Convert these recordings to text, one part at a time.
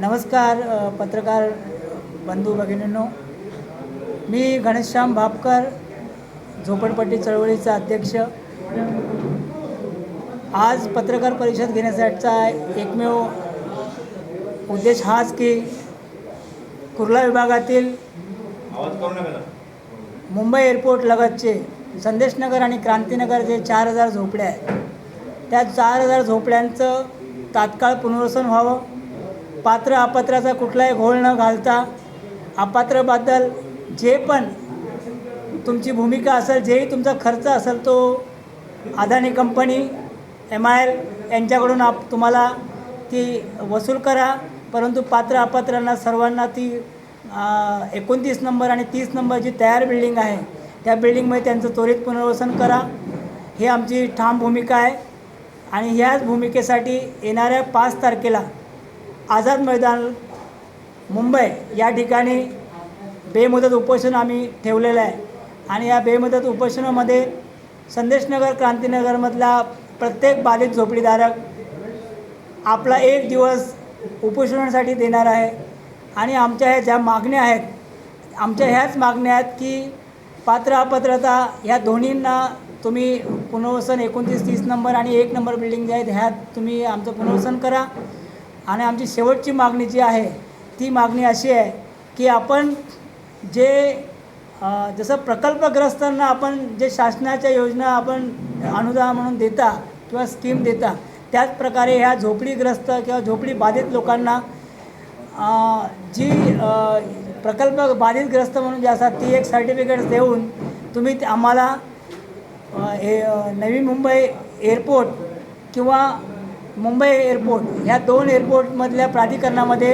नमस्कार पत्रकार बंधू भगिनींनो. मी घनश्याम भापकर झोपडपट्टी चळवळीचा अध्यक्ष. आज पत्रकार परिषद घेण्यासाठीचा एकमेव उद्देश हाच की कुर्ला विभागातील मुंबई एअरपोर्ट लगतचे संदेशनगर आणि क्रांतीनगर जे चार हजार झोपड्या आहेत त्या चार हजार झोपड्यांचं तात्काळ पुनर्वसन व्हावं. पात्र अपात्राचा कुठलाही घोळ न घालता अपात्रबद्दल जे पण तुमची भूमिका असेल जेही तुमचा खर्च असेल तो Adani company M I L यांच्याकडून आप तुम्हाला ती वसूल करा. परंतु पात्र अपात्रांना सर्वांना ती एकोणतीस नंबर आणि तीस नंबर जी तयार बिल्डिंग आहे त्या बिल्डिंगमध्ये त्यांचं त्वरित पुनर्वसन करा. ही आमची ठाम भूमिका आहे. आणि ह्याच भूमिकेसाठी येणाऱ्या पाच तारखेला आझाद मैदान मुंबई या ठिकाणी बेमुदत उपोषण आम्ही ठेवलेलं आहे. आणि या बेमुदत उपोषणामध्ये संदेशनगर क्रांतीनगरमधला प्रत्येक बाधित झोपडीधारक आपला एक दिवस उपोषणासाठी देणार आहे. आणि आमच्या ह्या ज्या मागण्या आहेत आमच्या ह्याच मागण्या आहेत की पात्र अपात्रता ह्या दोन्हींना तुम्ही पुनर्वसन एकोणतीस तीस नंबर आणि एक नंबर बिल्डिंग जे आहेत ह्यात तुम्ही आमचं पुनर्वसन करा. आणि आमची शेवटची मागणी जी आहे ती मागणी अशी आहे की आपण जे जसं प्रकल्पग्रस्तांना आपण जे शासनाच्या योजना आपण अनुदान म्हणून देता किंवा स्कीम देता त्याच प्रकारे ह्या झोपडीग्रस्त किंवा झोपडी बाधित लोकांना जी प्रकल्प बाधितग्रस्त म्हणून जे असतात ती एक सर्टिफिकेट देऊन तुम्ही ते आम्हाला हे नवी मुंबई एअरपोर्ट किंवा मुंबई एअरपोर्ट ह्या दोन एअरपोर्टमधल्या प्राधिकरणामध्ये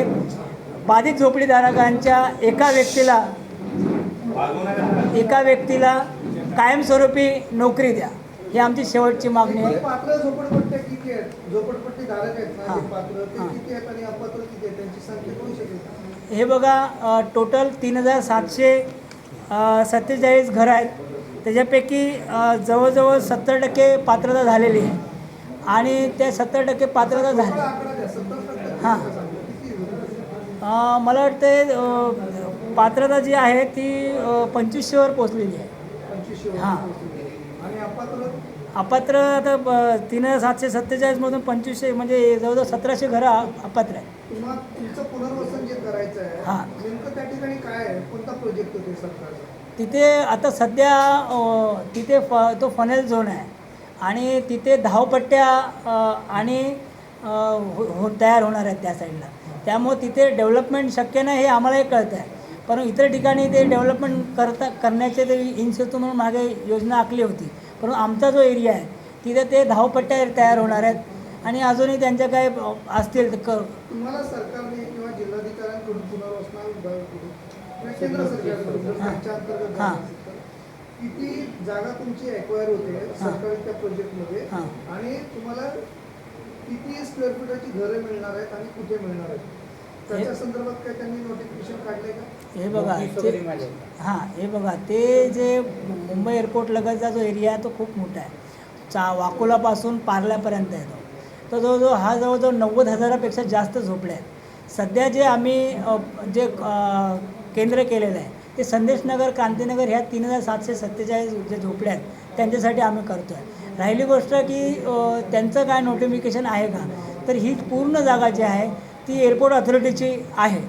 बाधित झोपडीधारकांच्या एका व्यक्तीला एका व्यक्तीला कायमस्वरूपी नोकरी द्या. ही आमची शेवटची मागणी आहे. हां. बघा टोटल तीन हजार सातशे सत्तेचाळीस घरं आहेत. त्याच्यापैकी जवळजवळ सत्तर टक्के पात्रता झालेली आहे. आणि त्या सत्तर टक्के पात्रता झाली. हां. मला वाटते पात्रता जी आहे ती पंचवीसशेवर पोचलेली आहे. हां. अपात्र? आता ब- तीन हजार सातशे सत्तेचाळीसमधून पंचवीसशे म्हणजे जवळजवळ सतराशे घरं अपात्र आहे? हां. तिथे आता सध्या तिथे फ तो फनेल झोन आहे. आणि तिथे धावपट्ट्या आणि हो हो- तयार होणार आहेत त्या साईडला त्यामुळे तिथे डेव्हलपमेंट शक्य नाही हे आम्हालाही कळतं आहे पण इतर ठिकाणी ते डेव्हलपमेंट करता करण्याचे ते इन्सेतू म्हणून मागे योजना आखली होती. पण आमचा जो एरिया आहे तिथे ते धावपट्ट्या तयार होणार आहेत. आणि अजूनही त्यांच्या काय असतील तर तुम्हाला सरकारने किंवा जिल्हाधिकाऱ्यांकडून पुनर्वसना हां. किती जागा तुमची एक्वायर होते सरकारी त्या प्रोजेक्टमध्ये हां. आणि तुम्हाला किती स्क्वेअर फुटाची घरं मिळणार आहेत आणि कुठे मिळणार आहेत? त्याच्या संदर्भात काय त्यांनी नोटिफिकेशन काढलंय का? हे बघा ते हां हे बघा ते जे मुंबई एअरपोर्ट लगतचा जो एरिया आहे तो खूप मोठा आहे. चा वाकोलापासून पार्ल्यापर्यंत आहे तो. तो जवळजवळ हा जवळजवळ नव्वद हजारापेक्षा जास्त झोपडे आहेत. सध्या जे आम्ही जे केंद्र केलेलं आहे ते संदेशनगर क्रांतीनगर ह्या तीन हजार सातशे सत्तेचाळीस जे झोपड्या आहेत त्यांच्यासाठी आम्ही करतो आहे राहिली गोष्ट की त्यांचं काय नोटिफिकेशन आहे का? तर ही पूर्ण जागा जी आहे ती एअरपोर्ट ऑथॉरिटीची आहे.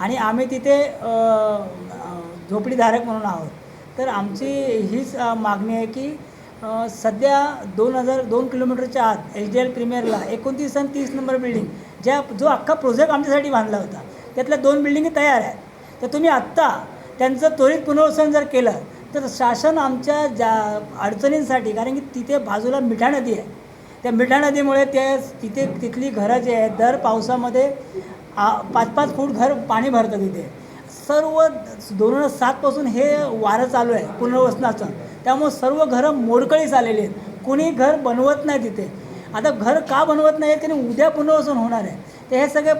आणि आम्ही तिथे झोपडीधारक म्हणून आहोत. तर आमची हीच मागणी आहे की सध्या दोन हजार दोन किलोमीटरच्या आत एच डी एल प्रीमियरला एकोणतीस आणि तीस नंबर बिल्डिंग ज्या जो अख्खा प्रोजेक्ट आमच्यासाठी बांधला होता त्यातल्या दोन बिल्डिंगी तयार आहेत. तर तुम्ही आत्ता त्यांचं त्वरित पुनर्वसन जर केलं तर शासन आमच्या ज्या अडचणींसाठी कारण की तिथे बाजूला मिठा नदी आहे. त्या मिठा नदीमुळे ते तिथे तिथली घरं जी आहेत दर पावसामध्ये आ पाच पाच फूट घर पाणी भरतं तिथे. सर्व दोन हजार सातपासून हे वारं चालू आहे पुनर्वसनाचं. त्यामुळे सर्व घरं मोडकळीस आलेली आहेत. कुणी घर बनवत नाही तिथे. आता घर का बनवत नाही कारण उद्या पुनर्वसन होणार आहे. तर हे सगळे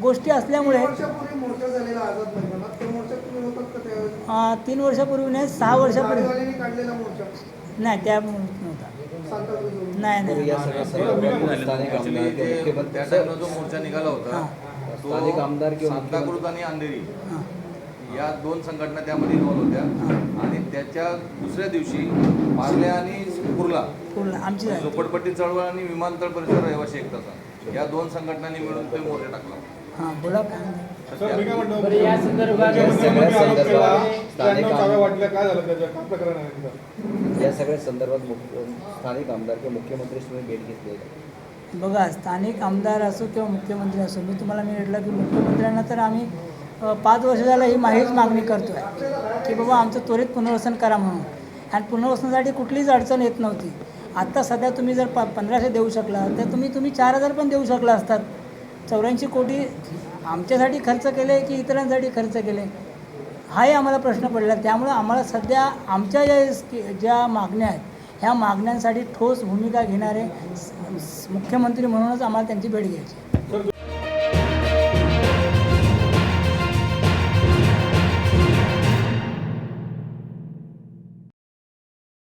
गोष्टी असल्यामुळे तीन वर्षापूर्वी मोर्चा झालेला आझाद मैदानात तो मोर्चा तुम्ही होतात का त्यावेळेस अं, तीन वर्षापूर्वी नाही सहा वर्षापूर्वी. गाडीवाल्यांनी काढलेला मोर्चा. नाही त्या नव्हता. नाही नाही. जो मोर्चा निघाला होता स्थानिक आमदार सांताक्रुज आणि अंधेरी. या दोन संघटना त्यामध्ये इन्व्हॉल्व होत्या. आणि त्याच्या दुसऱ्या दिवशी पार्ले आणि कुर्ला आमची. झोपडपट्टी चळवळ आणि विमानतळ परिसर रहिवासी एकताचा या दोन संघटनांनी मिळून ते मोर्चा टाकला. हां बोला या संदर्भात-? या सगळ्या संदर्भात स्थानिक आमदार किंवा मुख्यमंत्रीशी तुम्ही भेट घेतली? बघा स्थानिक आमदार असो किंवा मुख्यमंत्री असो मी तुम्हाला मी म्हटलं की मुख्यमंत्र्यांना तर आम्ही पाच वर्ष झालं ही माहीच मागणी करतो आहे की बाबा आमचं त्वरित पुनर्वसन करा म्हणून. आणि पुनर्वसनासाठी कुठलीच अडचण येत नव्हती. आत्ता सध्या तुम्ही जर प पंधराशे देऊ शकला तर तुम्ही तुम्ही चार हजार पण देऊ शकला असतात. चौऱ्याऐंशी कोटी आमच्यासाठी खर्च केले की इतरांसाठी खर्च केले? हाही आम्हाला प्रश्न पडला. त्यामुळं आम्हाला सध्या आमच्या ज्या स्की ज्या मागण्या आहेत ह्या मागण्यांसाठी ठोस भूमिका घेणारे मुख्यमंत्री म्हणूनच आम्हाला त्यांची भेट घ्यायची